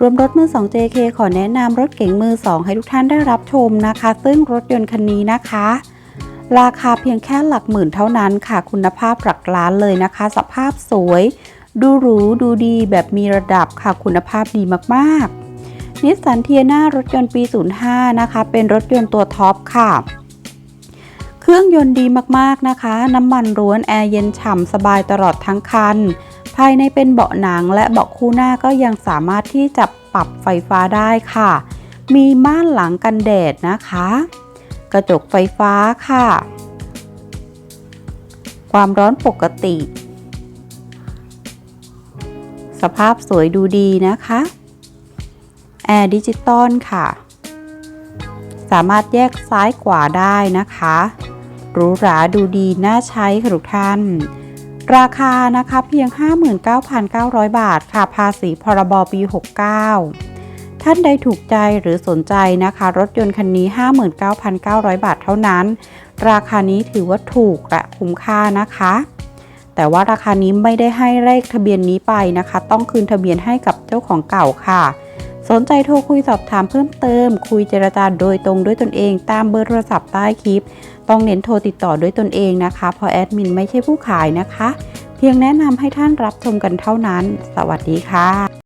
รวมรถมือ 2 JK ขอแนะนำรถเก๋งมือ 2 ให้ทุกท่านได้รับชมนะคะ ซึ่งรถยนต์คันนี้นะคะ ราคาเพียงแค่หลักหมื่นเท่านั้นค่ะ คุณภาพหลักล้านเลยนะคะ สภาพสวย ดูหรูดูดีแบบมีระดับค่ะคุณภาพดีมากๆนิสสันเทียนารถยนต์ปี 05 นะคะ เป็นรถยนต์ตัวท็อปค่ะเครื่องยนต์ดีมากๆนะคะ น้ำมันร้วนแอร์เย็นฉ่ำสบายตลอดทั้งคันายในเป็นเบาะหนังและเบาะคู่หน้าก็ยังสามารถที่จะปรับไฟฟ้าได้ค่ะ มีม่านหลังกันแดดนะคะ กระจกไฟฟ้าค่ะ ความร้อนปกติ สภาพสวยดูดีนะคะ แอร์ดิจิตอลค่ะ สามารถแยกซ้ายขวาได้นะคะหรูหราดูดีน่าใช้ค่ะทุกท่าน ราคานะคะเพียง 59,900 บาทค่ะภาษีพรบปี 69 ท่านใดถูกใจหรือสนใจนะคะ รถยนต์คันนี้ 59,900 บาทเท่านั้น ราคานี้ถือว่าถูกและคุ้มค่านะคะ แต่ว่าราคานี้ไม่ได้ให้เลขทะเบียนนี้ไปนะคะ ต้องคืนทะเบียนให้กับเจ้าของเก่าค่ะ สนใจโทรคุยสอบถามเพิ่มเติม คุยเจรจาโดยตรงด้วยตนเอง ตามเบอร์โทรศัพท์ใต้คลิป ต้องเน้นโทรติดต่อด้วยตนเองนะคะ เพราะแอดมินไม่ใช่ผู้ขายนะคะ เพียงแนะนำให้ท่านรับชมกันเท่านั้น สวัสดีค่ะ